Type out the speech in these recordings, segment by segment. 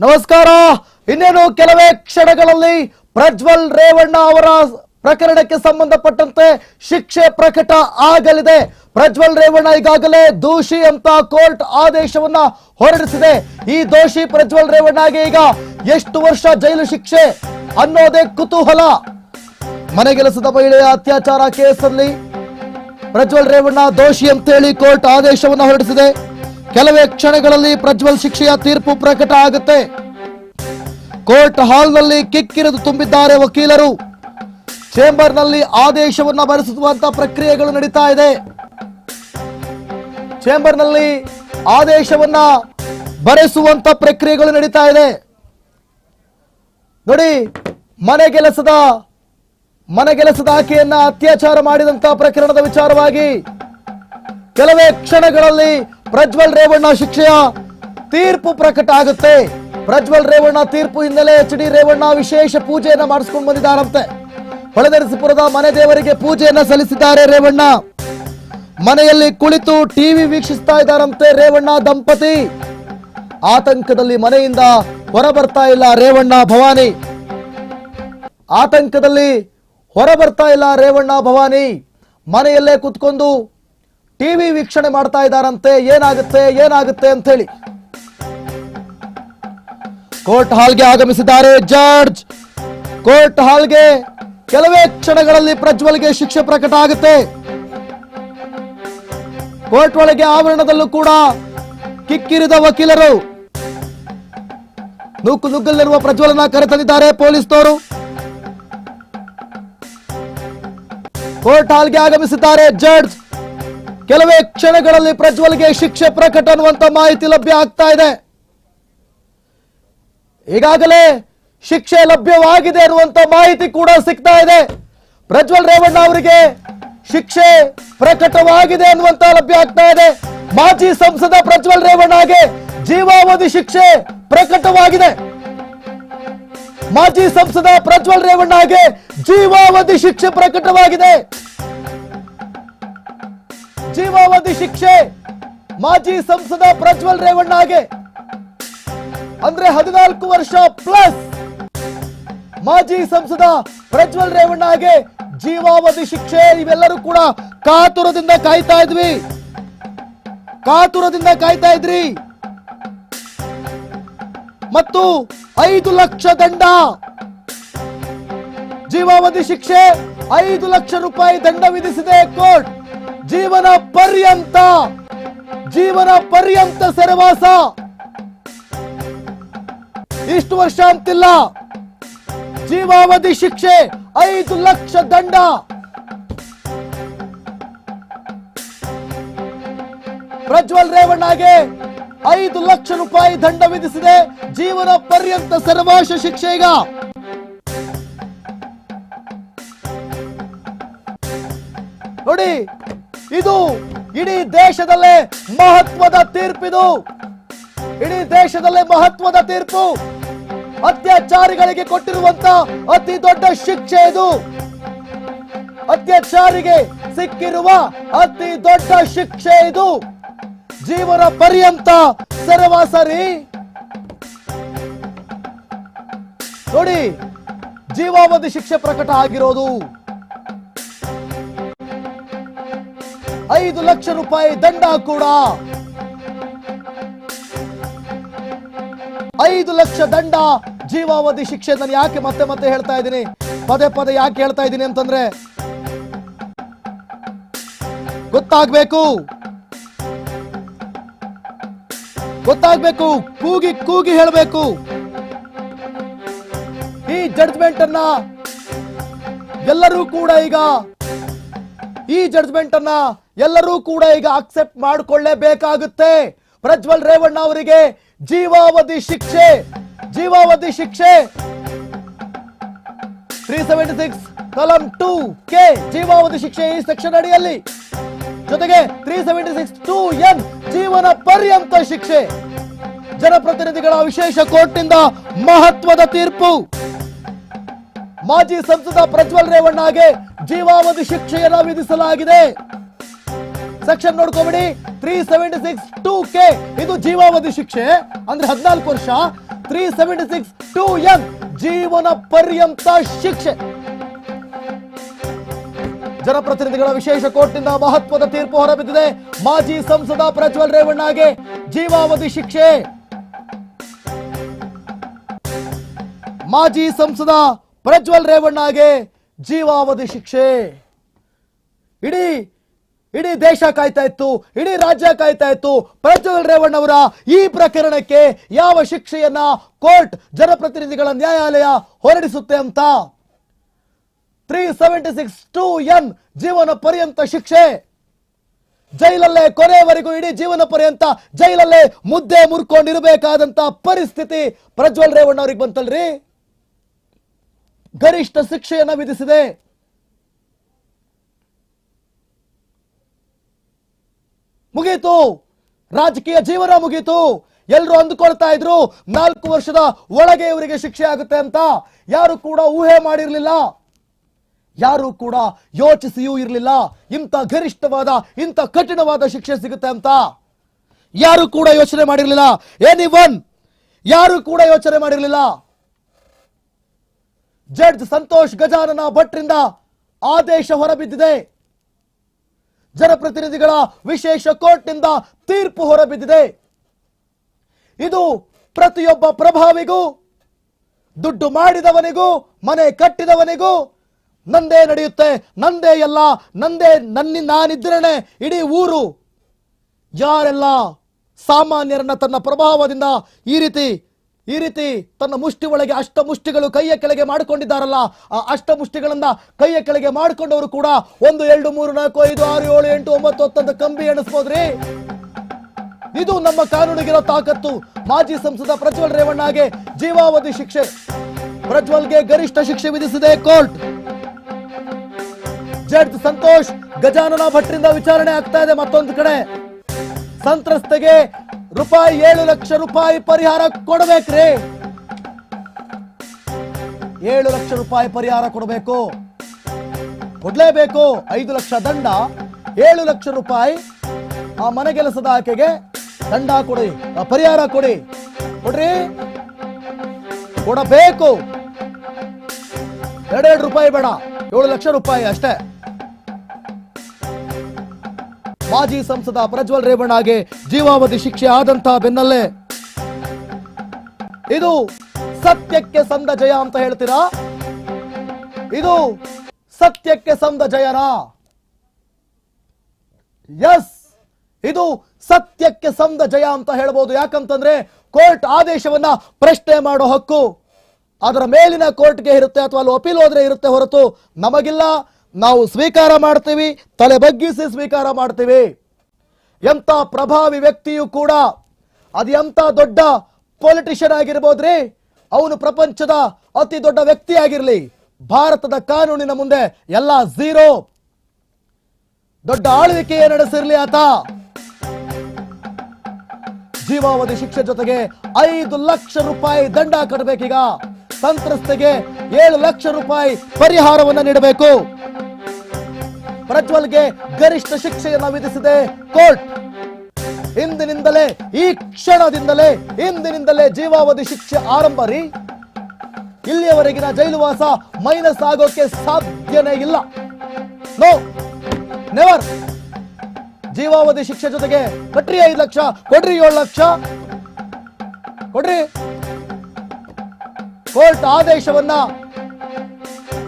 ನಮಸ್ಕಾರ. ಇನ್ನೇನು ಕೆಲವೇ ಕ್ಷಣಗಳಲ್ಲಿ ಪ್ರಜ್ವಲ್ ರೇವಣ್ಣ ಅವರ ಪ್ರಕರಣಕ್ಕೆ ಸಂಬಂಧಪಟ್ಟಂತೆ ಶಿಕ್ಷೆ ಪ್ರಕಟ ಆಗಲಿದೆ. ಪ್ರಜ್ವಲ್ ರೇವಣ್ಣ ಈಗಾಗಲೇ ದೋಷಿ ಅಂತ ಕೋರ್ಟ್ ಆದೇಶವನ್ನ ಹೊರಡಿಸಿದೆ. ಈ ದೋಷಿ ಪ್ರಜ್ವಲ್ ರೇವಣ್ಣಗೆ ಈಗ ಎಷ್ಟು ವರ್ಷ ಜೈಲು ಶಿಕ್ಷೆ ಅನ್ನೋದೇ ಕುತೂಹಲ. ಮನೆಗೆಲಸದ ಮಹಿಳೆಯ ಅತ್ಯಾಚಾರ ಕೇಸಲ್ಲಿ ಪ್ರಜ್ವಲ್ ರೇವಣ್ಣ ದೋಷಿ ಅಂತೇಳಿ ಕೋರ್ಟ್ ಆದೇಶವನ್ನು ಹೊರಡಿಸಿದೆ. ಕೆಲವೇ ಕ್ಷಣಗಳಲ್ಲಿ ಪ್ರಜ್ವಲ್ ಶಿಕ್ಷೆಯ ತೀರ್ಪು ಪ್ರಕಟ ಆಗುತ್ತೆ. ಕೋರ್ಟ್ ಹಾಲ್ನಲ್ಲಿ ಕಿಕ್ಕಿರಿದು ತುಂಬಿದ್ದಾರೆ ವಕೀಲರು. ಚೇಂಬರ್ನಲ್ಲಿ ಆದೇಶವನ್ನು ಬರೆಸುವಂತ ಪ್ರಕ್ರಿಯೆಗಳು ನಡೀತಾ ಇದೆ. ಚೇಂಬರ್ನಲ್ಲಿ ಆದೇಶವನ್ನ ಬರೆಸುವಂತ ಪ್ರಕ್ರಿಯೆಗಳು ನಡೀತಾ ಇದೆ. ನೋಡಿ ಮನೆಗೆಲಸದ ಮನೆಗೆಲಸದ ಆಕೆಯನ್ನ ಅತ್ಯಾಚಾರ ಮಾಡಿದಂತ ಪ್ರಕರಣದ ವಿಚಾರವಾಗಿ ಕೆಲವೇ ಕ್ಷಣಗಳಲ್ಲಿ ಪ್ರಜ್ವಲ್ ರೇವಣ್ಣ ಶಿಕ್ಷೆಯ ತೀರ್ಪು ಪ್ರಕಟ ಆಗುತ್ತೆ. ಪ್ರಜ್ವಲ್ ರೇವಣ್ಣ ತೀರ್ಪು ಹಿನ್ನೆಲೆ ಎಚ್ ಡಿ ರೇವಣ್ಣ ವಿಶೇಷ ಪೂಜೆಯನ್ನ ಮಾಡಿಸ್ಕೊಂಡು ಬಂದಿದ್ದಾರಂತೆ. ಹೊಳೆನರಸೀಪುರದ ಮನೆ ದೇವರಿಗೆ ಪೂಜೆಯನ್ನ ಸಲ್ಲಿಸಿದ್ದಾರೆ ರೇವಣ್ಣ. ಮನೆಯಲ್ಲಿ ಕುಳಿತು ಟಿವಿ ವೀಕ್ಷಿಸ್ತಾ ಇದ್ದಾರಂತೆ ರೇವಣ್ಣ ದಂಪತಿ. ಆತಂಕದಲ್ಲಿ ಮನೆಯಿಂದ ಹೊರ ಬರ್ತಾ ಇಲ್ಲ ರೇವಣ್ಣ ಭವಾನಿ. ಆತಂಕದಲ್ಲಿ ಹೊರ ಬರ್ತಾ ಇಲ್ಲ ರೇವಣ್ಣ ಭವಾನಿ. ಮನೆಯಲ್ಲೇ ಕುತ್ಕೊಂಡು ಟಿವಿ ವೀಕ್ಷಣೆ ಮಾಡ್ತಾ ಇದ್ದಾರಂತೆ. ಏನಾಗುತ್ತೆ ಏನಾಗುತ್ತೆ ಅಂತ ಹೇಳಿ ಕೋರ್ಟ್ ಹಾಲ್ಗೆ ಆಗಮಿಸಿದ್ದಾರೆ ಜಾರ್ಜ್ ಕೋರ್ಟ್ ಹಾಲ್ಗೆ ಕೆಲವೇ ಕ್ಷಣಗಳಲ್ಲಿ ಪ್ರಜ್ವಲ್ಗೆ ಶಿಕ್ಷೆ ಪ್ರಕಟ ಆಗುತ್ತೆ. ಕೋರ್ಟ್ ಒಳಗೆ ಆವರಣದಲ್ಲೂ ಕೂಡ ಕಿಕ್ಕಿರಿದ ವಕೀಲರು. ನೂಕು ನುಗ್ಗಲ್ಲಿರುವ ಪ್ರಜ್ವಲನ ಕರೆತಂದಿದ್ದಾರೆ ಪೊಲೀಸ್ನವರು ಕೋರ್ಟ್ ಹಾಲ್ಗೆ ಆಗಮಿಸಿದ್ದಾರೆ ಜಡ್ಜ್. ಕೆಲವೇ ಕ್ಷಣಗಳಲ್ಲಿ ಪ್ರಜ್ವಲ್ಗೆ ಶಿಕ್ಷೆ ಪ್ರಕಟ ಅನ್ನುವಂತ ಮಾಹಿತಿ ಲಭ್ಯ ಆಗ್ತಾ ಇದೆ. ಈಗಾಗಲೇ ಶಿಕ್ಷೆ ಲಭ್ಯವಾಗಿದೆ ಅನ್ನುವಂತ ಮಾಹಿತಿ ಕೂಡ ಸಿಗ್ತಾ ಇದೆ. ಪ್ರಜ್ವಲ್ ರೇವಣ್ಣ ಅವರಿಗೆ ಶಿಕ್ಷೆ ಪ್ರಕಟವಾಗಿದೆ ಅನ್ನುವಂತ ಲಭ್ಯ ಆಗ್ತಾ ಇದೆ. ಮಾಜಿ ಸಂಸದ ಪ್ರಜ್ವಲ್ ರೇವಣ್ಣಗೆ ಜೀವಾವಧಿ ಶಿಕ್ಷೆ ಪ್ರಕಟವಾಗಿದೆ. ಮಾಜಿ ಸಂಸದ ಪ್ರಜ್ವಲ್ ರೇವಣ್ಣಗೆ ಜೀವಾವಧಿ ಶಿಕ್ಷೆ ಪ್ರಕಟವಾಗಿದೆ. ಜೀವಾವಧಿ ಶಿಕ್ಷೆ ಮಾಜಿ ಸಂಸದ ಪ್ರಜ್ವಲ್ ರೇವಣ್ಣಗೆ. ಅಂದ್ರೆ ಹದಿನಾಲ್ಕು ವರ್ಷ ಪ್ಲಸ್ ಮಾಜಿ ಸಂಸದ ಪ್ರಜ್ವಲ್ ರೇವಣ್ಣಗೆ ಜೀವಾವಧಿ ಶಿಕ್ಷೆ ಇವೆಲ್ಲರೂ ಕೂಡ ಕಾತುರದಿಂದ ಕಾಯ್ತಾ ಇದ್ವಿ. ಕಾತುರದಿಂದ ಕಾಯ್ತಾ ಇದ್ರಿ. ಮತ್ತು ಐದು ಲಕ್ಷ ದಂಡ ಜೀವಾವಧಿ ಶಿಕ್ಷೆ ಐದು ಲಕ್ಷ ರೂಪಾಯಿ ದಂಡ ವಿಧಿಸಿದೆ ಕೋರ್ಟ್. ಜೀವನ ಪರ್ಯಂತ ಜೀವನ ಪರ್ಯಂತ ಸೆರೆವಾಸ. ಇಷ್ಟು ವರ್ಷ ಅಂತಿಲ್ಲ. ಜೀವಾವಧಿ ಶಿಕ್ಷೆ ಐದು ಲಕ್ಷ ದಂಡ. ಪ್ರಜ್ವಲ್ ರೇವಣ್ಣಗೆ ಐದು ಲಕ್ಷ ರೂಪಾಯಿ ದಂಡ ವಿಧಿಸಿದೆ. ಜೀವನ ಪರ್ಯಂತ ಸರ್ವಾಶ ಶಿಕ್ಷೆ ಈಗ. ನೋಡಿ ಇದು ಇಡೀ ದೇಶದಲ್ಲೇ ಮಹತ್ವದ ತೀರ್ಪಿದು. ಇಡೀ ದೇಶದಲ್ಲೇ ಮಹತ್ವದ ತೀರ್ಪು. ಅತ್ಯಾಚಾರಿಗಳಿಗೆ ಕೊಟ್ಟಿರುವಂತ ಅತಿ ದೊಡ್ಡ ಶಿಕ್ಷೆ ಇದು. ಅತ್ಯಾಚಾರಿಗೆ ಸಿಕ್ಕಿರುವ ಅತಿ ದೊಡ್ಡ ಶಿಕ್ಷೆ ಇದು. ಜೀವನ ಪರ್ಯಂತ ಸರವಾಸರಿ ನೋಡಿ, ಜೀವಾವಧಿ ಶಿಕ್ಷೆ ಪ್ರಕಟ ಆಗಿರೋದು. ಐದು ಲಕ್ಷ ರೂಪಾಯಿ ದಂಡ ಕೂಡ. ಐದು ಲಕ್ಷ ದಂಡ ಜೀವಾವಧಿ ಶಿಕ್ಷೆ ನಾನು ಯಾಕೆ ಮತ್ತೆ ಮತ್ತೆ ಹೇಳ್ತಾ ಇದ್ದೀನಿ? ಪದೇ ಪದೇ ಯಾಕೆ ಹೇಳ್ತಾ ಇದ್ದೀನಿ ಅಂತಂದ್ರೆ, ಗೊತ್ತಾಗ್ಬೇಕು. ಗೊತ್ತಾಗ್ಬೇಕು. ಕೂಗಿ ಕೂಗಿ ಹೇಳಬೇಕು. ಈ ಜಡ್ಜ್ಮೆಂಟ್ ಅನ್ನ ಎಲ್ಲರೂ ಕೂಡ ಈಗ ಈ ಜಡ್ಜ್ಮೆಂಟ್ ಅನ್ನ ಎಲ್ಲರೂ ಕೂಡ ಈಗ ಅಕ್ಸೆಪ್ಟ್ ಮಾಡಿಕೊಳ್ಳೇಬೇಕಾಗುತ್ತೆ. ಪ್ರಜ್ವಲ್ ರೇವಣ್ಣ ಅವರಿಗೆ ಜೀವಾವಧಿ ಶಿಕ್ಷೆ ಜೀವಾವಧಿ ಶಿಕ್ಷೆ. ತ್ರೀ ಸೆವೆಂಟಿ ಸಿಕ್ಸ್ ಕಲಂ ಟೂ ಕೆ ಜೀವಾವಧಿ ಶಿಕ್ಷೆ ಈ ಸೆಕ್ಷನ್ ಅಡಿಯಲ್ಲಿ. ಜೊತೆಗೆ three seventy six two N ಜೀವನ ಪರ್ಯಂತ ಶಿಕ್ಷೆ. ಜನಪ್ರತಿನಿಧಿಗಳ ವಿಶೇಷ ಕೋರ್ಟ್ನಿಂದ ಮಹತ್ವದ ತೀರ್ಪು. ಮಾಜಿ ಸಂಸದ ಪ್ರಜ್ವಲ್ ರೇವಣ್ಣಗೆ ಜೀವಾವಧಿ ಶಿಕ್ಷೆಯನ್ನು ವಿಧಿಸಲಾಗಿದೆ. Section ನೋಡ್ಕೊಬಿಡಿ. Three seventy six two K ಇದು ಜೀವಾವಧಿ ಶಿಕ್ಷೆ. ಅಂದ್ರೆ ಹದಿನಾಲ್ಕು ವರ್ಷ. Three seventy six two N ಜೀವನ ಪರ್ಯಂತ ಶಿಕ್ಷೆ. ಜನಪ್ರತಿನಿಧಿಗಳ ವಿಶೇಷ ಕೋರ್ಟ್ನಿಂದ ಮಹತ್ವದ ತೀರ್ಪು ಹೊರಬಿದ್ದಿದೆ. ಮಾಜಿ ಸಂಸದ ಪ್ರಜ್ವಲ್ ರೇವಣ್ಣಗೆ ಜೀವಾವಧಿ ಶಿಕ್ಷೆ. ಮಾಜಿ ಸಂಸದ ಪ್ರಜ್ವಲ್ ರೇವಣ್ಣಗೆ ಜೀವಾವಧಿ ಶಿಕ್ಷೆ. ಇಡೀ ಇಡೀ ದೇಶ ಕಾಯ್ತಾ ಇತ್ತು, ಇಡೀ ರಾಜ್ಯ ಕಾಯ್ತಾ ಇತ್ತು. ಪ್ರಜ್ವಲ್ ರೇವಣ್ಣ ಅವರ ಈ ಪ್ರಕರಣಕ್ಕೆ ಯಾವ ಶಿಕ್ಷೆಯನ್ನ ಕೋರ್ಟ್ ಜನಪ್ರತಿನಿಧಿಗಳ ನ್ಯಾಯಾಲಯ ಹೊರಡಿಸುತ್ತೆ ಅಂತ? Three seventy six two N ಜೀವನ ಪರ್ಯಂತ ಶಿಕ್ಷೆ. ಜೈಲಲ್ಲೇ ಕೊನೆಯವರೆಗೂ ಇಡೀ ಜೀವನ ಪರ್ಯಂತ ಜೈಲಲ್ಲೇ ಮುದ್ದೆ ಮುರ್ಕೊಂಡಿರಬೇಕಾದಂತ ಪರಿಸ್ಥಿತಿ ಪ್ರಜ್ವಲ್ ರೇವಣ್ಣ ಅವ್ರಿಗೆ ಬಂತಲ್ರಿ? ಗರಿಷ್ಠ ಶಿಕ್ಷೆಯನ್ನ ವಿಧಿಸಿದೆ. ಮುಗೀತು ರಾಜಕೀಯ ಜೀವನ ಮುಗೀತು ಎಲ್ಲರೂ ಅಂದುಕೊಳ್ತಾ ಇದ್ರು, ನಾಲ್ಕು ವರ್ಷದ ಒಳಗೆ ಇವರಿಗೆ ಶಿಕ್ಷೆ ಆಗುತ್ತೆ ಅಂತ. ಯಾರು ಕೂಡ ಊಹೆ ಮಾಡಿರ್ಲಿಲ್ಲ. ಯಾರು ಕೂಡ ಯೋಚಿಸಿಯೂ ಇರಲಿಲ್ಲ. ಇಂಥ ಗರಿಷ್ಠವಾದ, ಇಂಥ ಕಠಿಣವಾದ ಶಿಕ್ಷೆ ಸಿಗುತ್ತೆ ಅಂತ. ಯಾರು ಕೂಡ ಯೋಚನೆ ಮಾಡಿರಲಿಲ್ಲ. ಎನಿ ಒನ್ ಯಾರು ಕೂಡ ಯೋಚನೆ ಮಾಡಿರಲಿಲ್ಲ. ಜಡ್ಜ್ ಸಂತೋಷ್ ಗಜಾನನ ಭಟ್ರಿಂದ ಆದೇಶ ಹೊರಬಿದ್ದಿದೆ. ಜನಪ್ರತಿನಿಧಿಗಳ ವಿಶೇಷ ಕೋರ್ಟ್ನಿಂದ ತೀರ್ಪು ಹೊರಬಿದ್ದಿದೆ. ಇದು ಪ್ರತಿಯೊಬ್ಬ ಪ್ರಭಾವಿಗೂ, ದುಡ್ಡು ಮಾಡಿದವನಿಗೂ, ಮನೆ ಕಟ್ಟಿದವನಿಗೂ ನಂದೇ ನಡೆಯುತ್ತೆ. ನಂದೇ ಎಲ್ಲ, ನಂದೇ ನನ್ನ ನಾನಿದ್ರೇನೆ ಇಡೀ ಊರು. ಯಾರೆಲ್ಲ ಸಾಮಾನ್ಯರನ್ನ ತನ್ನ ಪ್ರಭಾವದಿಂದ ಈ ರೀತಿ ಈ ರೀತಿ ತನ್ನ ಮುಷ್ಟಿ ಒಳಗೆ ಅಷ್ಟ ಮುಷ್ಟಿಗಳು ಕೈಯ ಕೆಳಗೆ ಮಾಡಿಕೊಂಡಿದ್ದಾರಲ್ಲ, ಆ ಅಷ್ಟ ಮುಷ್ಟಿಗಳನ್ನ ಕೈಯ ಕೆಳಗೆ ಮಾಡಿಕೊಂಡವರು ಕೂಡ ಒಂದು, ಎರಡು, ಮೂರು, ನಾಲ್ಕು, ಐದು, ಆರು, ಏಳು, ಎಂಟು, ಒಂಬತ್ತು ಹತ್ತಂತ ಕಂಬಿ ಎಣಿಸ್ಬೋದ್ರಿ? ಇದು ನಮ್ಮ ಕಾನೂನಿಗಿರೋ ತಾಕತ್ತು. ಮಾಜಿ ಸಂಸದ ಪ್ರಜ್ವಲ್ ರೇವಣ್ಣಗೆ ಜೀವಾವಧಿ ಶಿಕ್ಷೆ. ಪ್ರಜ್ವಲ್ಗೆ ಗರಿಷ್ಠ ಶಿಕ್ಷೆ ವಿಧಿಸಿದೆ ಕೋರ್ಟ್. ಜಡ್ಜ್ ಸಂತೋಷ್ ಗಜಾನನ ಭಟ್ರಿಂದ ವಿಚಾರಣೆ ಆಗ್ತಾ ಇದೆ ಮತ್ತೊಂದು ಕಡೆ. ಸಂತ್ರಸ್ತೆಗೆ ರೂಪಾಯಿ ಏಳು ಲಕ್ಷ ರೂಪಾಯಿ ಪರಿಹಾರ ಕೊಡಬೇಕ್ರಿ. ಏಳು ಲಕ್ಷ ರೂಪಾಯಿ ಪರಿಹಾರ ಕೊಡಬೇಕು. ಕೊಡ್ಲೇಬೇಕು. ಐದು ಲಕ್ಷ ದಂಡ. ಏಳು ಲಕ್ಷ ರೂಪಾಯಿ ಆ ಮನೆಗೆಲಸದ ಆಕೆಗೆ ದಂಡ ಕೊಡಿ. ಪರಿಹಾರ ಕೊಡಿ. ಕೊಡ್ರಿ? ಕೊಡಬೇಕು. ಎರಡೆರಡು ರೂಪಾಯಿ ಬೇಡ. ಏಳು ಲಕ್ಷ ರೂಪಾಯಿ ಅಷ್ಟೇ. ಮಾಜಿ ಸಂಸದ ಪ್ರಜ್ವಲ್ ರೇವಣ್ಣಗೆ ಜೀವಾವಧಿ ಶಿಕ್ಷೆ ಆದಂತಹ ಬೆನ್ನಲ್ಲೇ ಇದು ಸತ್ಯಕ್ಕೆ ಸಂದ ಜಯ ಅಂತ ಹೇಳ್ತೀರಾ? ಇದು ಸತ್ಯಕ್ಕೆ ಸಂದ ಜಯನಾ? ಎಸ್ ಇದು ಸತ್ಯಕ್ಕೆ ಸಂದ ಜಯ ಅಂತ ಹೇಳ್ಬೋದು. ಯಾಕಂತಂದ್ರೆ ಕೋರ್ಟ್ ಆದೇಶವನ್ನ ಪ್ರಶ್ನೆ ಮಾಡೋ ಹಕ್ಕು ಅದರ ಮೇಲಿನ ಕೋರ್ಟ್ಗೆ ಇರುತ್ತೆ ಅಥವಾ ಅಲ್ಲಿ ಅಪೀಲ್ ಹೋದ್ರೆ ಇರುತ್ತೆ ಹೊರತು ನಮಗಿಲ್ಲ. ನಾವು ಸ್ವೀಕಾರ ಮಾಡ್ತೀವಿ, ತಲೆ ಬಗ್ಗಿಸಿ ಸ್ವೀಕಾರ ಮಾಡ್ತೀವಿ. ಎಂತ ಪ್ರಭಾವಿ ವ್ಯಕ್ತಿಯು ಕೂಡ ಅದು ಎಂಥ ದೊಡ್ಡ ಪೊಲಿಟಿಷಿಯನ್ ಆಗಿರ್ಬೋದ್ರಿ? ಅವನು ಪ್ರಪಂಚದ ಅತಿ ದೊಡ್ಡ ವ್ಯಕ್ತಿ ಆಗಿರಲಿ. ಭಾರತದ ಕಾನೂನಿನ ಮುಂದೆ ಎಲ್ಲ ಝೀರೋ. ದೊಡ್ಡ ಆಳ್ವಿಕೆಯೇ ನಡೆಸಿರ್ಲಿ ಆತ. ಜೀವಾವಧಿ ಶಿಕ್ಷೆ ಜೊತೆಗೆ ಐದು ಲಕ್ಷ ರೂಪಾಯಿ ದಂಡ ಕಟ್ಟಬೇಕೀಗ ಸಂತ್ರಸ್ತೆಗೆ ಏಳು ಲಕ್ಷ ರೂಪಾಯಿ ಪರಿಹಾರವನ್ನು ನೀಡಬೇಕು. ಪ್ರಜ್ವಲ್ಗೆ ಗರಿಷ್ಠ ಶಿಕ್ಷೆಯನ್ನ ವಿಧಿಸಿದೆ ಕೋರ್ಟ್. ಇಂದಿನಿಂದಲೇ, ಈ ಕ್ಷಣದಿಂದಲೇ, ಇಂದಿನಿಂದಲೇ ಜೀವಾವಧಿ ಶಿಕ್ಷೆ ಆರಂಭ ರೀ. ಇಲ್ಲಿಯವರೆಗಿನ ಜೈಲುವಾಸ ಮೈನಸ್ ಆಗೋಕೆ ಸಾಧ್ಯನೇ ಇಲ್ಲ. No, never. ಜೀವಾವಧಿ ಶಿಕ್ಷೆ ಜೊತೆಗೆ ಕೊಟ್ರಿ ಐದು ಲಕ್ಷ, ಕೊಡ್ರಿ ಏಳು ಲಕ್ಷ. ಕೊಡ್ರಿ. ಕೋರ್ಟ್ ಆದೇಶವನ್ನ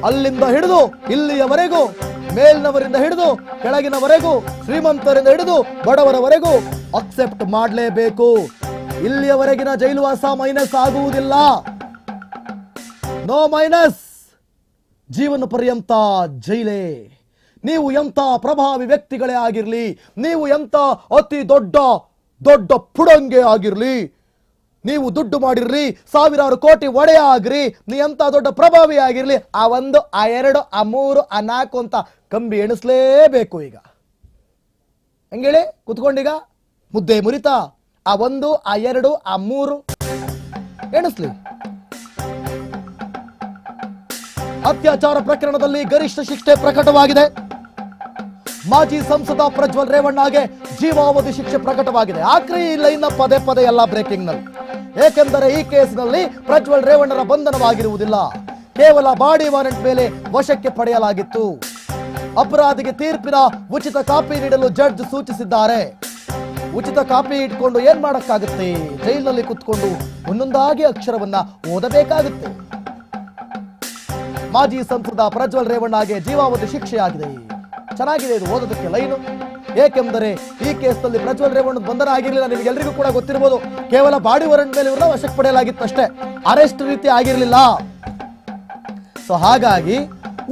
ಅಲ್ಲಿಂದ ಹಿಡಿದು ಇಲ್ಲಿಯವರೆಗೂ ಮೇಲಿನವರಿಂದ ಹಿಡಿದು ಕೆಳಗಿನವರೆಗೂ, ಶ್ರೀಮಂತರಿಂದ ಹಿಡಿದು ಬಡವರವರೆಗೂ ಅಕ್ಸೆಪ್ಟ್ ಮಾಡಲೇಬೇಕು. ಇಲ್ಲಿಯವರೆಗಿನ ಜೈಲುವಾಸ ಮೈನಸ್ ಆಗುವುದಿಲ್ಲ. ನೋ ಮೈನಸ್ ಜೀವನ ಪರ್ಯಂತ ಜೈಲೇ. ನೀವು ಎಂಥ ಪ್ರಭಾವಿ ವ್ಯಕ್ತಿಗಳೇ ಆಗಿರಲಿ, ನೀವು ಎಂಥ ಅತಿ ದೊಡ್ಡ ದೊಡ್ಡ ಪುಡಂಗೆ ಆಗಿರ್ಲಿ ನೀವು ದುಡ್ಡು ಮಾಡಿರ್ರಿ, ಸಾವಿರಾರು ಕೋಟಿ ಒಡೆಯ ಆಗ್ರಿ ನೀ ಎಂತ ದೊಡ್ಡ ಪ್ರಭಾವಿ ಆಗಿರ್ಲಿ, ಆ ಒಂದು, ಆ ಎರಡು, ಆ ಮೂರು, ಆ ನಾಲ್ಕು ಅಂತ ಕಂಬಿ ಎಣಿಸ್ಲೇಬೇಕು ಈಗ. ಹೆಂಗೇಳಿ, ಕುತ್ಕೊಂಡೀಗ ಮುದ್ದೆ ಮುರಿತಾ, ಆ ಒಂದು, ಆ ಎರಡು, ಆ ಮೂರು ಎಣಿಸ್ಲಿ. ಅತ್ಯಾಚಾರ ಪ್ರಕರಣದಲ್ಲಿ ಗರಿಷ್ಠ ಶಿಕ್ಷೆ ಪ್ರಕಟವಾಗಿದೆ. ಮಾಜಿ ಸಂಸದ ಪ್ರಜ್ವಲ್ ರೇವಣ್ಣಗೆ ಜೀವಾವಧಿ ಶಿಕ್ಷೆ ಪ್ರಕಟವಾಗಿದೆ. ಆಕ್ರಿ ಇಲ್ಲ, ಇನ್ನ ಪದೇ ಪದೇ ಎಲ್ಲ ಬ್ರೇಕಿಂಗ್ನಲ್ಲಿ ಏಕೆಂದರೆ ಈ ಕೇಸ್ನಲ್ಲಿ ಪ್ರಜ್ವಲ್ ರೇವಣ್ಣರ ಬಂಧನವಾಗಿರುವುದಿಲ್ಲ. ಕೇವಲ ಬಾಡಿ ವಾರೆಂಟ್ ಮೇಲೆ ವಶಕ್ಕೆ ಪಡೆಯಲಾಗಿತ್ತು. ಅಪರಾಧಿಗೆ ತೀರ್ಪಿನ ಉಚಿತ ಕಾಪಿ ನೀಡಲು ಜಡ್ಜ್ ಸೂಚಿಸಿದ್ದಾರೆ. ಉಚಿತ ಕಾಪಿ ಇಟ್ಕೊಂಡು ಏನ್ ಮಾಡಕ್ಕಾಗುತ್ತೆ? ಜೈಲಿನಲ್ಲಿ ಕುತ್ಕೊಂಡು ಒಂದೊಂದಾಗಿ ಅಕ್ಷರವನ್ನ ಓದಬೇಕಾಗುತ್ತೆ. ಮಾಜಿ ಸಂಸದ ಪ್ರಜ್ವಲ್ ರೇವಣ್ಣಗೆ ಜೀವಾವಧಿ ಶಿಕ್ಷೆಯಾಗಿದೆ. ಚೆನ್ನಾಗಿದೆ ಇದು ಓದೋದಕ್ಕೆ ಲೈನು. ಏಕೆಂದರೆ ಈ ಕೇಸ್ನಲ್ಲಿ ಪ್ರಜ್ವಲ್ ರೇವಣ್ಣ ಬಂಧನ ಆಗಿರಲಿಲ್ಲ ನಿಮಗೆಲ್ಲರಿಗೂ ಕೂಡ ಗೊತ್ತಿರಬಹುದು ಕೇವಲ ಬಾಡಿ ವಾರೆಂಟ್ ಮೇಲೆ ಇವ್ರನ್ನ ವಶಕ್ಕೆ ಪಡೆಯಲಾಗಿತ್ತು ಅಷ್ಟೇ ಅರೆಸ್ಟ್ ರೀತಿ ಆಗಿರಲಿಲ್ಲ. ಸೊ ಹಾಗಾಗಿ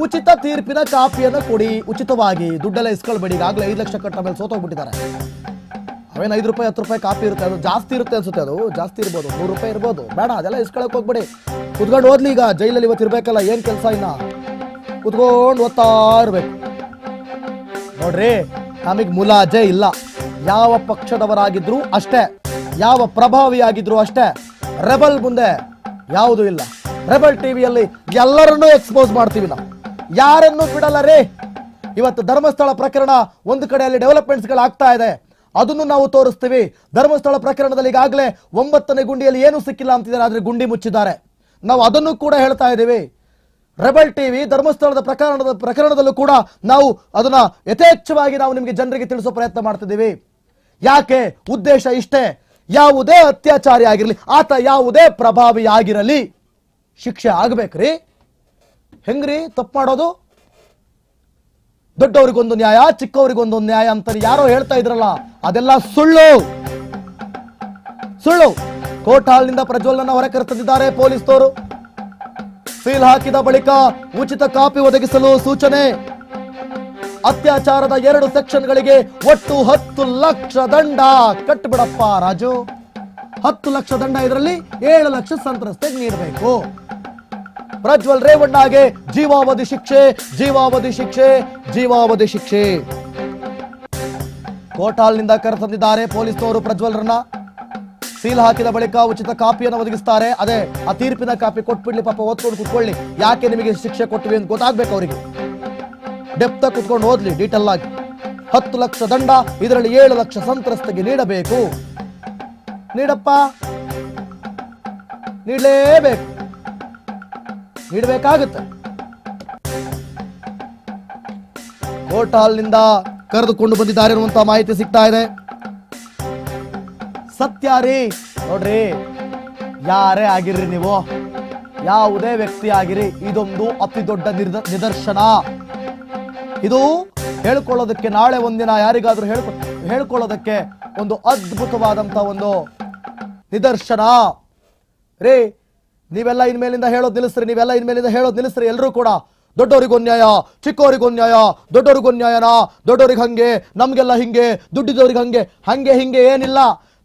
ಉಚಿತ ತೀರ್ಪಿನ ಕಾಪಿಯನ್ನು ಕೊಡಿ. ಉಚಿತವಾಗಿ ದುಡ್ಡೆಲ್ಲ ಇಸ್ಕೊಳ್ಬೇಡಿ. ಈಗಾಗಲೇ ಐದು ಲಕ್ಷ ಕಟ್ಟ ಮೇಲೆ ಸೋತೋಗ್ಬಿಟ್ಟಿದ್ದಾರೆ. ಅವೇನು ಐದು ರೂಪಾಯಿ, ಹತ್ತು ರೂಪಾಯಿ ಕಾಪಿ ಇರುತ್ತೆ? ಅದು ಜಾಸ್ತಿ ಇರುತ್ತೆ ಅನ್ಸುತ್ತೆ ಅದು. ಜಾಸ್ತಿ ಇರ್ಬೋದು. ಮೂರು ರೂಪಾಯಿ ಇರ್ಬೋದು. ಬೇಡ, ಅದೆಲ್ಲ ಇಸ್ಕೊಳಕ್ ಹೋಗ್ಬೇಡಿ. ಕುತ್ಕೊಂಡು ಓದ್ಲಿ ಈಗ. ಜೈಲಲ್ಲಿ ಇವತ್ತು ಇರಬೇಕಲ್ಲ, ಏನು ಕೆಲಸ ಇನ್ನ? ಕುತ್ಕೊಂಡು ಓದ್ತಾ ಇರ್ಬೇಕು. ನೋಡ್ರಿ. ನಮಗೆ ಮುಲಾಜೆ ಇಲ್ಲ. ಯಾವ ಪಕ್ಷದವರಾಗಿದ್ರು ಅಷ್ಟೇ. ಯಾವ ಪ್ರಭಾವಿಯಾಗಿದ್ರು ಅಷ್ಟೇ. ರೆಬಲ್ ಮುಂದೆ ಯಾವುದೂ ಇಲ್ಲ. ರೆಬಲ್ ಟಿವಿಯಲ್ಲಿ ಎಲ್ಲರನ್ನೂ ಎಕ್ಸ್ಪೋಸ್ ಮಾಡ್ತೀವಿ ನಾವು. ಯಾರನ್ನೂ ಬಿಡಲ್ಲ ರೀ. ಇವತ್ತು ಧರ್ಮಸ್ಥಳ ಪ್ರಕರಣ ಒಂದು ಕಡೆಯಲ್ಲಿ ಡೆವಲಪ್ಮೆಂಟ್ಸ್ಗಳು ಆಗ್ತಾ ಇದೆ. ಅದನ್ನು ನಾವು ತೋರಿಸ್ತೀವಿ. ಧರ್ಮಸ್ಥಳ ಪ್ರಕರಣದಲ್ಲಿ ಈಗಾಗಲೇ ಒಂಬತ್ತನೇ ಗುಂಡಿಯಲ್ಲಿ ಏನೂ ಸಿಕ್ಕಿಲ್ಲ ಅಂತಿದ್ದಾರೆ, ಆದರೆ ಗುಂಡಿ ಮುಚ್ಚಿದ್ದಾರೆ. ನಾವು ಅದನ್ನು ಕೂಡ ಹೇಳ್ತಾ ಇದ್ದೀವಿ. ರೆಬಲ್ ಟಿವಿ ಧರ್ಮಸ್ಥಳದ ಪ್ರಕರಣದ ಪ್ರಕರಣದಲ್ಲೂ ಕೂಡ ನಾವು ಅದನ್ನ ಯಥೇಚ್ಛವಾಗಿ ನಾವು ನಿಮಗೆ ಜನರಿಗೆ ತಿಳಿಸೋ ಪ್ರಯತ್ನ ಮಾಡ್ತಿದ್ದೀವಿ. ಯಾಕೆ? ಉದ್ದೇಶ ಇಷ್ಟೇ. ಯಾವುದೇ ಅತ್ಯಾಚಾರಿ ಆಗಿರಲಿ, ಆತ ಯಾವುದೇ ಪ್ರಭಾವಿ ಆಗಿರಲಿ, ಶಿಕ್ಷೆ ಆಗ್ಬೇಕ್ರಿ ಹೆಂಗ್ರಿ? ತಪ್ಪು ಮಾಡೋದು? ದೊಡ್ಡವರಿಗೊಂದು ನ್ಯಾಯ, ಚಿಕ್ಕವರಿಗೊಂದು ನ್ಯಾಯ ಅಂತ ಯಾರೋ ಹೇಳ್ತಾ ಇದ್ರಲ್ಲ, ಅದೆಲ್ಲ ಸುಳ್ಳು. ಸುಳ್ಳು. ಕೋರ್ಟ್ ಹಾಲ್ನಿಂದ ಪ್ರಜ್ವಲನ್ನ ಹೊರ ಪೊಲೀಸ್ನವರು ಸೀಲ್ ಹಾಕಿದ ಬಳಿಕ ಉಚಿತ ಕಾಪಿ ಒದಗಿಸಲು ಸೂಚನೆ. ಅತ್ಯಾಚಾರದ ಎರಡು ಸೆಕ್ಷನ್ಗಳಿಗೆ ಒಟ್ಟು ಹತ್ತು ಲಕ್ಷ ದಂಡ. ಕಟ್ಬಿಡಪ್ಪ ರಾಜು. ಹತ್ತು ಲಕ್ಷ ದಂಡ ಇದರಲ್ಲಿ ಏಳು ಲಕ್ಷ ಸಂತ್ರಸ್ತೆಗೆ ನೀಡಬೇಕು. ಪ್ರಜ್ವಲ್ ರೇವಣ್ಣಗೆ ಜೀವಾವಧಿ ಶಿಕ್ಷೆ ಜೀವಾವಧಿ ಶಿಕ್ಷೆ ಜೀವಾವಧಿ ಶಿಕ್ಷೆ. ಕೋಟಾಲ್ನಿಂದ ಕರೆತಂದಿದ್ದಾರೆ ಪೊಲೀಸ್ನವರು ಪ್ರಜ್ವಲ್ರನ್ನ. ಸೀಲ್ ಹಾಕಿದ ಬಳಿಕ ಉಚಿತ ಕಾಪಿಯನ್ನು ಒದಗಿಸ್ತಾರೆ. ಅದೇ, ಆ ತೀರ್ಪಿನ ಕಾಪಿ ಕೊಟ್ಬಿಡ್ಲಿ, ಪಾಪ ಓದ್ಕೊಂಡು ಕುತ್ಕೊಳ್ಳಿ. ಯಾಕೆ ನಿಮಗೆ ಶಿಕ್ಷೆ ಕೊಟ್ಟಿವಿ ಅಂತ ಗೊತ್ತಾಗ್ಬೇಕು ಅವರಿಗೆ. ಡೆಪ್ತ ಕುತ್ಕೊಂಡು ಓದ್ಲಿ ಡೀಟೇಲ್ ಆಗಿ. ಹತ್ತು ಲಕ್ಷ ದಂಡ, ಇದರಲ್ಲಿ ಏಳು ಲಕ್ಷ ಸಂತ್ರಸ್ತಿಗೆ ನೀಡಬೇಕು. ನೀಡಪ್ಪ. ನೀಡಲೇಬೇಕು. ನೀಡಬೇಕಾಗುತ್ತೆ. ಕೋರ್ಟ್ ಹಾಲ್ನಿಂದ ಕರೆದುಕೊಂಡು ಬಂದಿದ್ದಾರೆ ಅನ್ನುವಂತ ಮಾಹಿತಿ ಸಿಗ್ತಾ ಇದೆ. ಸತ್ಯ ರೀ. ನೋಡ್ರಿ, ಯಾರೇ ಆಗಿರ್ರಿ ನೀವು, ಯಾವುದೇ ವ್ಯಕ್ತಿ ಆಗಿರಿ, ಇದೊಂದು ಅತಿ ದೊಡ್ಡ ನಿದರ್ಶನ. ಇದು ಹೇಳ್ಕೊಳ್ಳೋದಕ್ಕೆ ನಾಳೆ ಒಂದಿನ ಯಾರಿಗಾದ್ರೂ ಹೇಳ್ಕೊ, ಹೇಳ್ಕೊಳ್ಳೋದಕ್ಕೆ ಒಂದು ಅದ್ಭುತವಾದಂತ ಒಂದು ನಿದರ್ಶನ. ರೀ, ನೀವೆಲ್ಲ ಇನ್ಮೇಲಿಂದ ಹೇಳೋದು ನಿಲ್ಲಿಸ್ರಿ, ನೀವೆಲ್ಲ ಇನ್ಮೇಲಿಂದ ಹೇಳೋದು ನಿಲ್ಲಿಸ್ರಿ ಎಲ್ಲರೂ ಕೂಡ. ದೊಡ್ಡವರಿಗೊಂನ್ಯಾಯ ಚಿಕ್ಕವರಿಗೊಂನ್ಯಾಯ ದೊಡ್ಡವರಿಗೊಂನ್ಯಾಯನ ದೊಡ್ಡವ್ರಿಗೆ ಹಂಗೆ, ನಮಗೆಲ್ಲ ಹಿಂಗೆ ದುಡ್ಡಿದವ್ರಿಗೆ ಹಂಗೆ ಹಂಗೆ ಹಿಂಗೆ ಏನಿಲ್ಲ.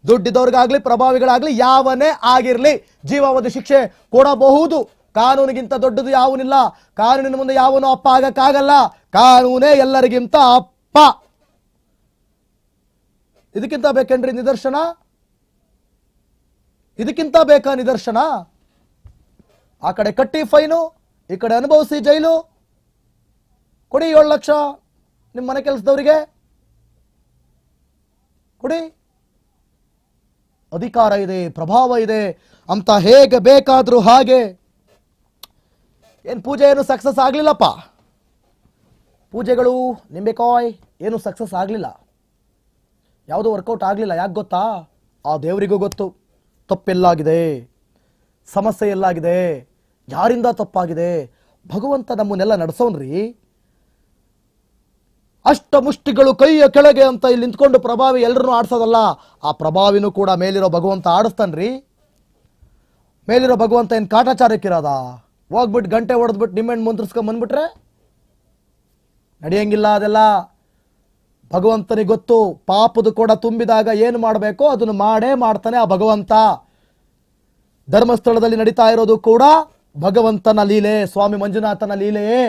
ದುಡ್ಡಿದವ್ರಿಗಾಗ್ಲಿ, ಪ್ರಭಾವಿಗಳಾಗ್ಲಿ ಯಾವನೇ ಆಗಿರ್ಲಿ ಜೀವಾವಧಿ ಶಿಕ್ಷೆ ಕೊಡಬಹುದು. ಕಾನೂನಿಗಿಂತ ದೊಡ್ಡದು ಯಾವನಿಲ್ಲ. ಕಾನೂನಿನ ಮುಂದೆ ಯಾವನು ಅಪ್ಪ ಆಗಕ್ಕಾಗಲ್ಲ. ಕಾನೂನೇ ಎಲ್ಲರಿಗಿಂತ ಅಪ್ಪ. ಇದಕ್ಕಿಂತ ಬೇಕೇನ್ರಿ ನಿದರ್ಶನ? ಇದಕ್ಕಿಂತ ಬೇಕಾ ನಿದರ್ಶನ? ಆ ಕಡೆ ಕಟ್ಟಿ ಫೈನು, ಈ ಕಡೆ ಅನುಭವಿಸಿ ಜೈಲು. ಕೊಡಿ ಏಳು ಲಕ್ಷ ನಿಮ್ಮ ಮನೆ ಕೆಲಸದವರಿಗೆ. ಕೊಡಿ. ಅಧಿಕಾರ ಇದೆ, ಪ್ರಭಾವ ಇದೆ, ಅಂತ ಹೇಗೆ ಬೇಕಾದರೂ ಹಾಗೆ. ಏನು ಪೂಜೆ ಏನು ಸಕ್ಸಸ್ ಆಗಲಿಲ್ಲಪ್ಪ? ಪೂಜೆಗಳು, ನಿಂಬೆಕಾಯ್, ಏನು ಸಕ್ಸಸ್ ಆಗಲಿಲ್ಲ. ಯಾವುದೂ ವರ್ಕೌಟ್ ಆಗಲಿಲ್ಲ, ಯಾಕೆ ಗೊತ್ತಾ? ಆ ದೇವರಿಗೂ ಗೊತ್ತು. ತಪ್ಪೆಲ್ಲಾಗಿದೆ. ಸಮಸ್ಯೆ ಎಲ್ಲಾಗಿದೆ ಯಾರಿಂದ ತಪ್ಪಾಗಿದೆ? ಭಗವಂತ ನಮ್ಮನ್ನೆಲ್ಲ ನಡೆಸೋನ್ರಿ ಅಷ್ಟ ಮುಷ್ಟಿಗಳು ಕೈಯ ಕೆಳಗೆ ಅಂತ ಇಲ್ಲಿ ನಿಂತ್ಕೊಂಡು ಪ್ರಭಾವಿ ಎಲ್ಲರನ್ನೂ ಆಡ್ಸೋದಲ್ಲ, ಆ ಪ್ರಭಾವಿನೂ ಕೂಡ ಮೇಲಿರೋ ಭಗವಂತ ಆಡಿಸ್ತಾನ್ರಿ. ಮೇಲಿರೋ ಭಗವಂತ ಏನು ಕಾಟಾಚಾರಕ್ಕಿರೋದ? ಹೋಗ್ಬಿಟ್ಟು ಗಂಟೆ ಹೊಡೆದ್ಬಿಟ್ಟು ನಿಮ್ಮೆಣ್ಣು ಮುಂದ್ರಿಸ್ಕೊಂಡ್ ಬಂದ್ಬಿಟ್ರೆ? ನಡೆಯಂಗಿಲ್ಲ ಅದೆಲ್ಲ. ಭಗವಂತನಿಗೆ ಗೊತ್ತು, ಪಾಪದ ಕೂಡ ತುಂಬಿದಾಗ ಏನು ಮಾಡಬೇಕೋ ಅದನ್ನು ಮಾಡೇ ಮಾಡ್ತಾನೆ ಆ ಭಗವಂತ. ಧರ್ಮಸ್ಥಳದಲ್ಲಿ ನಡೀತಾ ಇರೋದು ಕೂಡ ಭಗವಂತನ ಲೀಲೆ, ಸ್ವಾಮಿ ಮಂಜುನಾಥನ ಲೀಲೆಯೇ.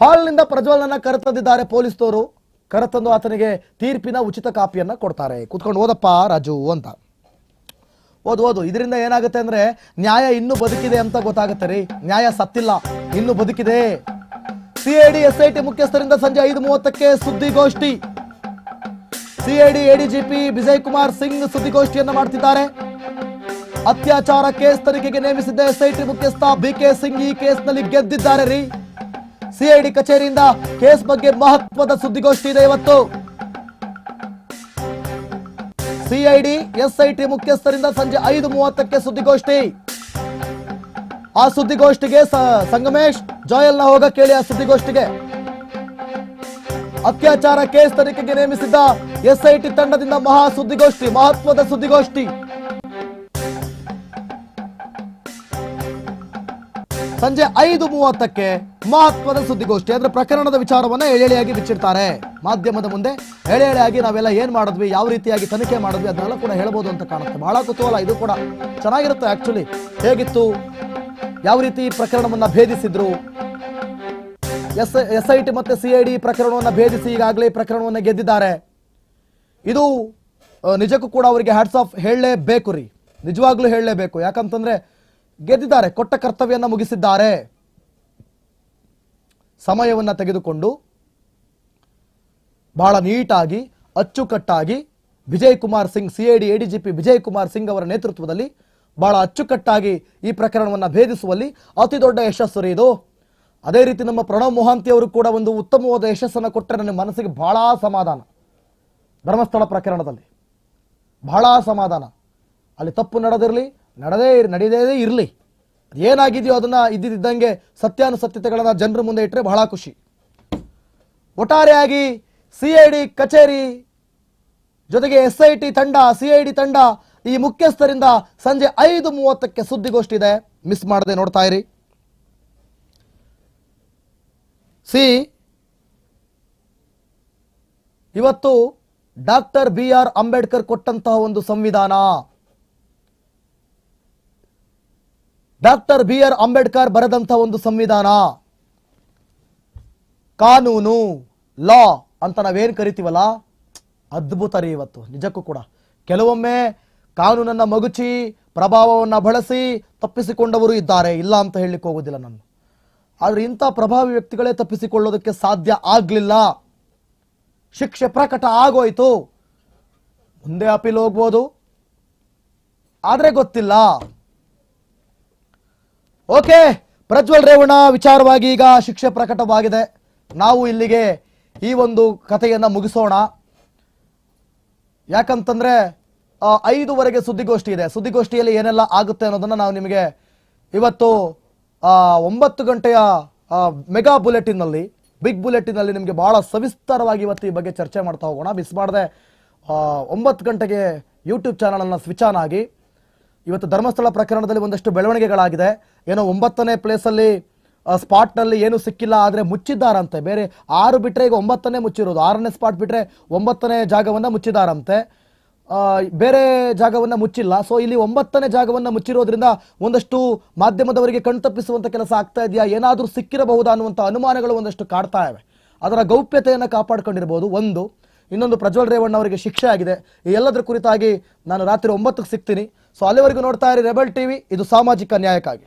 ಹಾಲ್ನಿಂದ ಪ್ರಜ್ವಲನ ಕರೆತಂದಿದ್ದಾರೆ ಪೊಲೀಸ್ನವರು ಕರೆತಂದು ಆತನಿಗೆ ತೀರ್ಪಿನ ಉಚಿತ ಕಾಪಿಯನ್ನ ಕೊಡ್ತಾರೆ. ಕುತ್ಕೊಂಡು ಓದಪ್ಪ ರಾಜು ಅಂತ. ಓದು ಓದು. ಇದರಿಂದ ಏನಾಗುತ್ತೆ ಅಂದ್ರೆ ನ್ಯಾಯ ಇನ್ನೂ ಬದುಕಿದೆ ಅಂತ ಗೊತ್ತಾಗುತ್ತೆ ರೀ. ನ್ಯಾಯ ಸತ್ತಿಲ್ಲ, ಇನ್ನೂ ಬದುಕಿದೆ. ಸಿಐಡಿ ಎಸ್ಐಟಿ ಮುಖ್ಯಸ್ಥರಿಂದ ಸಂಜೆ ಐದು ಮೂವತ್ತಕ್ಕೆ ಸುದ್ದಿಗೋಷ್ಠಿ. ಸಿಐಡಿ ಎಡಿಜಿಪಿ ವಿಜಯ್ ಕುಮಾರ್ ಸಿಂಗ್ ಸುದ್ದಿಗೋಷ್ಠಿಯನ್ನು ಮಾಡ್ತಿದ್ದಾರೆ. ಅತ್ಯಾಚಾರ ಕೇಸ್ ತನಿಖೆಗೆ ನೇಮಿಸಿದ್ದ ಎಸ್ಐಟಿ ಮುಖ್ಯಸ್ಥ ಬಿಕೆ ಸಿಂಗ್ ಈ ಕೇಸ್ನಲ್ಲಿ ಗೆದ್ದಿದ್ದಾರೆ ರೀ. ಸಿಐಡಿ ಕಚೇರಿಯಿಂದ ಕೇಸ್ ಬಗ್ಗೆ ಮಹತ್ವದ ಸುದ್ದಿಗೋಷ್ಠಿ ಇದೆ ಇವತ್ತು. ಸಿಐಡಿ, ಎಸ್ಐಟಿ ಮುಖ್ಯಸ್ಥರಿಂದ ಸಂಜೆ ಐದು ಮೂವತ್ತಕ್ಕೆ ಸುದ್ದಿಗೋಷ್ಠಿ. ಆ ಸುದ್ದಿಗೋಷ್ಠಿಗೆ ಸಂಗಮೇಶ್ ಜೋಯಲ್ನ ಹೋಗ ಕೇಳಿ ಆ ಸುದ್ದಿಗೋಷ್ಠಿಗೆ. ಅತ್ಯಾಚಾರ ಕೇಸ್ ತನಿಖೆಗೆ ನೇಮಿಸಿದ್ದ ಎಸ್ಐಟಿ ತಂಡದಿಂದ ಮಹಾ ಸುದ್ದಿಗೋಷ್ಠಿ, ಮಹತ್ವದ ಸುದ್ದಿಗೋಷ್ಠಿ. ಸಂಜೆ ಐದು ಮೂವತ್ತಕ್ಕೆ ಮಹತ್ವದ ಸುದ್ದಿಗೋಷ್ಠಿ, ಅಂದ್ರೆ ಪ್ರಕರಣದ ವಿಚಾರವನ್ನ ಎಳೆಯಾಗಿ ಬಿಚ್ಚಿಡ್ತಾರೆ. ಮಾಧ್ಯಮದ ಮುಂದೆ ಎಳೆಯಾಗಿ ನಾವೆಲ್ಲ ಏನ್ ಮಾಡಿದ್ವಿ, ಯಾವ ರೀತಿಯಾಗಿ ತನಿಖೆ ಮಾಡಿದ್ವಿ, ಅದನ್ನೆಲ್ಲ ಕೂಡ ಹೇಳ್ಬೋದು ಅಂತ ಕಾಣುತ್ತೆ. ಬಹಳ ಕುತೂಹಲ, ಇದು ಕೂಡ ಚೆನ್ನಾಗಿರುತ್ತೆ ಆಕ್ಚುಲಿ ಹೇಗಿತ್ತು? ಯಾವ ರೀತಿ ಪ್ರಕರಣವನ್ನ ಭೇದಿಸಿದ್ರು? ಎಸ್ ಎಸ್ ಐ ಟಿ ಮತ್ತೆ ಸಿ ಐ ಡಿ ಪ್ರಕರಣವನ್ನ ಭೇದಿಸಿ ಈಗಾಗಲೇ ಪ್ರಕರಣವನ್ನ ಗೆದ್ದಿದ್ದಾರೆ. ಇದು ನಿಜಕ್ಕೂ ಕೂಡ ಅವರಿಗೆ ಹ್ಯಾಟ್ಸ್ ಆಫ್ ಹೇಳಲೇಬೇಕು ರೀ. ನಿಜವಾಗ್ಲೂ ಹೇಳಲೇಬೇಕು. ಯಾಕಂತಂದ್ರೆ ಗೆದ್ದಿದ್ದಾರೆ, ಕೊಟ್ಟ ಕರ್ತವ್ಯವನ್ನು ಮುಗಿಸಿದ್ದಾರೆ. ಸಮಯವನ್ನು ತೆಗೆದುಕೊಂಡು ಬಹಳ ನೀಟಾಗಿ, ಅಚ್ಚುಕಟ್ಟಾಗಿ Vijay Kumar Singh, C I D ADGP Vijay Kumar Singh ಅವರ ನೇತೃತ್ವದಲ್ಲಿ ಬಹಳ ಅಚ್ಚುಕಟ್ಟಾಗಿ ಈ ಪ್ರಕರಣವನ್ನು ಭೇದಿಸುವಲ್ಲಿ ಅತಿ ದೊಡ್ಡ ಯಶಸ್ಸು ರೀ ಇದು ಅದೇ ರೀತಿ ನಮ್ಮ ಪ್ರಣವ್ ಮೊಹಾಂತಿ ಅವರು ಕೂಡ ಒಂದು ಉತ್ತಮವಾದ ಯಶಸ್ಸನ್ನು ಕೊಟ್ಟರೆ ನನ್ನ ಮನಸ್ಸಿಗೆ ಬಹಳ ಸಮಾಧಾನ. ಧರ್ಮಸ್ಥಳ ಪ್ರಕರಣದಲ್ಲಿ ಬಹಳ ಸಮಾಧಾನ. ಅಲ್ಲಿ ತಪ್ಪು ನಡೆದಿರಲಿ ನಡೆದೇ ಇರ್- ನಡೆಯದೇ ಇರಲಿ. ಏನಾಗಿದೆಯೋ ಅದನ್ನ ಇದ್ದಿದ್ದಂಗೆ ಸತ್ಯಾನುಸತ್ಯತೆಗಳನ್ನು ಜನರ ಮುಂದೆ ಇಟ್ಟರೆ ಬಹಳ ಖುಷಿ. ಒಟ್ಟಾರೆಯಾಗಿ ಸಿ ಐ ಡಿ ಕಚೇರಿ ಜೊತೆಗೆ ಎಸ್ ಐ ಟಿ ತಂಡ, ಸಿ ಐ ಡಿ ತಂಡ ಈ ಮುಖ್ಯಸ್ಥರಿಂದ ಸಂಜೆ ಐದು ಮೂವತ್ತಕ್ಕೆ ಸುದ್ದಿಗೋಷ್ಠಿ ಇದೆ ಮಿಸ್ ಮಾಡದೆ ನೋಡ್ತಾ ಇರಿ. ಸಿ, ಇವತ್ತು ಡಾಕ್ಟರ್ ಬಿ ಆರ್ ಅಂಬೇಡ್ಕರ್ ಕೊಟ್ಟಂತಹ ಒಂದು ಸಂವಿಧಾನ. ಡಾಕ್ಟರ್ ಬಿ ಆರ್ ಅಂಬೇಡ್ಕರ್ ಬರೆದಂತಹ ಒಂದು ಸಂವಿಧಾನ. ಕಾನೂನು, ಲಾ ಅಂತ ನಾವೇನು ಕರಿತೀವಲ್ಲ? ಅದ್ಭುತ ರೀ ಇವತ್ತು, ನಿಜಕ್ಕೂ ಕೂಡ. ಕೆಲವೊಮ್ಮೆ ಕಾನೂನನ್ನ ಮಗುಚಿ, ಪ್ರಭಾವವನ್ನ ಬಳಸಿ ತಪ್ಪಿಸಿಕೊಂಡವರು ಇದ್ದಾರೆ. ಇಲ್ಲ ಅಂತ ಹೇಳಲಿಕ್ಕೆ ಹೋಗೋದಿಲ್ಲ ನಾನು. ಆದ್ರೆ ಇಂಥ ಪ್ರಭಾವಿ ವ್ಯಕ್ತಿಗಳೇ ತಪ್ಪಿಸಿಕೊಳ್ಳೋದಕ್ಕೆ ಸಾಧ್ಯ ಆಗಲಿಲ್ಲ. ಶಿಕ್ಷೆ ಪ್ರಕಟ ಆಗೋಯ್ತು. ಮುಂದೆ ಅಪೀಲ್ ಹೋಗ್ಬೋದು. ಆದರೆ ಗೊತ್ತಿಲ್ಲ. ಓಕೆ, ಪ್ರಜ್ವಲ್ ರೇವಣ್ಣ ವಿಚಾರವಾಗಿ ಈಗ ಶಿಕ್ಷೆ ಪ್ರಕಟವಾಗಿದೆ. ನಾವು ಇಲ್ಲಿಗೆ ಈ ಒಂದು ಕಥೆಯನ್ನು ಮುಗಿಸೋಣ. ಯಾಕಂತಂದ್ರೆ ಐದುವರೆಗೆ ಸುದ್ದಿಗೋಷ್ಠಿ ಇದೆ. ಸುದ್ದಿಗೋಷ್ಠಿಯಲ್ಲಿ ಏನೆಲ್ಲ ಆಗುತ್ತೆ ಅನ್ನೋದನ್ನ ನಾವು ನಿಮಗೆ ಇವತ್ತು ಒಂಬತ್ತು ಗಂಟೆಯ ಮೆಗಾ ಬುಲೆಟಿನ್ನಲ್ಲಿ, ಬಿಗ್ ಬುಲೆಟಿನಲ್ಲಿ ನಿಮಗೆ ಬಹಳ ಸವಿಸ್ತಾರವಾಗಿ ಇವತ್ತು ಈ ಬಗ್ಗೆ ಚರ್ಚೆ ಮಾಡ್ತಾ ಹೋಗೋಣ. ಮಿಸ್ ಮಾಡದೆ ಒಂಬತ್ತು ಗಂಟೆಗೆ ಯೂಟ್ಯೂಬ್ ಚಾನಲನ್ನು ಸ್ವಿಚ್ ಆನ್ ಆಗಿ ಇವತ್ತು ಧರ್ಮಸ್ಥಳ ಪ್ರಕರಣದಲ್ಲಿ ಒಂದಷ್ಟು ಬೆಳವಣಿಗೆಗಳಾಗಿದೆ. ಏನೋ ಒಂಬತ್ತನೇ ಪ್ಲೇಸಲ್ಲಿ ಸ್ಪಾಟ್ನಲ್ಲಿ ಏನು ಸಿಕ್ಕಿಲ್ಲ, ಆದರೆ ಮುಚ್ಚಿದ್ದಾರಂತೆ. ಬೇರೆ ಆರು ಬಿಟ್ಟರೆ ಈಗ ಒಂಬತ್ತನೇ ಮುಚ್ಚಿರೋದು. ಆರನೇ ಸ್ಪಾಟ್ ಬಿಟ್ಟರೆ ಒಂಬತ್ತನೇ ಜಾಗವನ್ನು ಮುಚ್ಚಿದ್ದಾರಂತೆ. ಬೇರೆ ಜಾಗವನ್ನು ಮುಚ್ಚಿಲ್ಲ. ಸೊ ಇಲ್ಲಿ ಒಂಬತ್ತನೇ ಜಾಗವನ್ನು ಮುಚ್ಚಿರೋದ್ರಿಂದ ಒಂದಷ್ಟು ಮಾಧ್ಯಮದವರಿಗೆ ಕಣ್ತಪ್ಪಿಸುವಂಥ ಕೆಲಸ ಆಗ್ತಾ ಇದೆಯಾ? ಏನಾದರೂ ಸಿಕ್ಕಿರಬಹುದಾ ಅನ್ನುವಂಥ ಅನುಮಾನಗಳು ಒಂದಷ್ಟು ಕಾಡ್ತಾ ಇವೆ. ಅದರ ಗೌಪ್ಯತೆಯನ್ನು ಕಾಪಾಡ್ಕೊಂಡಿರ್ಬೋದು. ಒಂದು ಇನ್ನೊಂದು ಪ್ರಜ್ವಲ್ ರೇವಣ್ಣ ಅವರಿಗೆ ಶಿಕ್ಷೆ ಆಗಿದೆ. ಈ ಎಲ್ಲದರ ಕುರಿತಾಗಿ ನಾನು ರಾತ್ರಿ ಒಂಬತ್ತಕ್ಕೆ ಸಿಗ್ತೀನಿ. ಸೊ ಅಲ್ಲಿವರೆಗೂ ನೋಡ್ತಾ ಇರಿ ರೆಬಲ್ ಟಿವಿ. ಇದು ಸಾಮಾಜಿಕ ನ್ಯಾಯಕ್ಕಾಗಿ.